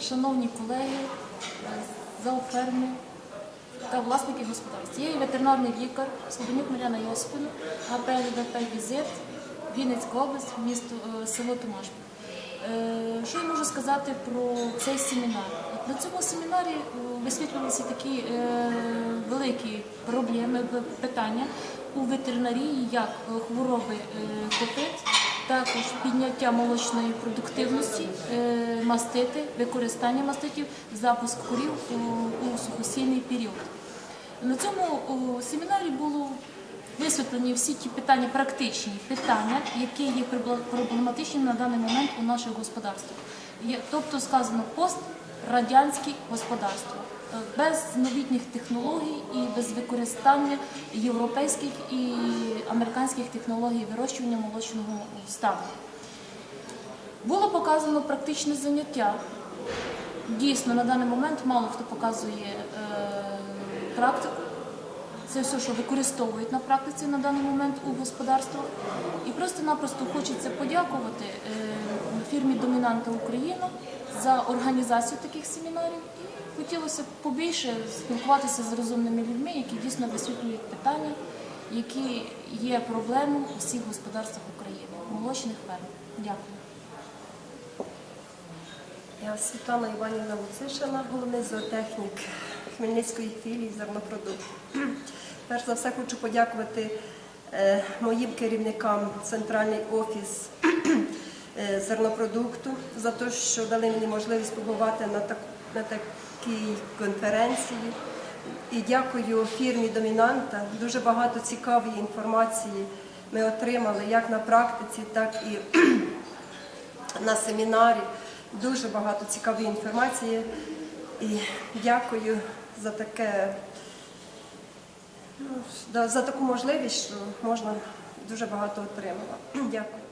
шановні колеги, е, зооферми та власники господарств. Я є ветеринарний лікар Слободнюк Мар'яна Йосипівна, АПЛДП «Візит», Вінницька область, місто е, село Томашпіль. Е, Що я можу сказати про цей семінар? На цьому семінарі висвітлювалися такі великі проблеми, питання у ветеринарії, як хвороби копит, також підняття молочної продуктивності, е, мастити, використання маститів, запуск курів у, сухосійний період. На цьому семінарі було висвітлені всі ті питання, практичні питання, які є проблематичні на даний момент у наших господарствах. Тобто сказано пострадянське господарство. Е, Без новітніх технологій і без використання європейських і американських технологій вирощування молочного стану. Було показано практичне заняття. Дійсно, на даний момент мало хто показує е, практику. Це все, що використовують на практиці на даний момент у господарствах. Просто-напросто хочеться подякувати е, фірмі Домінанта Україна за організацію таких семінарів. І хотілося б побільше спілкуватися з розумними людьми, які дійсно висвітлюють питання, які є проблемою у всіх господарствах України, молочних ферм. Дякую. Я Світлана Іванівна Луцишина, головний зоотехнік Хмельницької філії зернопродукт. Перш за все хочу подякувати моїм керівникам Центральний офіс е, зернопродукту за те, що дали мені можливість побувати на, так, на такій конференції. І дякую фірмі Домінанта. Дуже багато цікавої інформації ми отримали як на практиці, так і на семінарі. Дуже багато цікавої інформації. І дякую за таке, ну, за- таку можливість, що можна дуже багато отримувати. Дякую.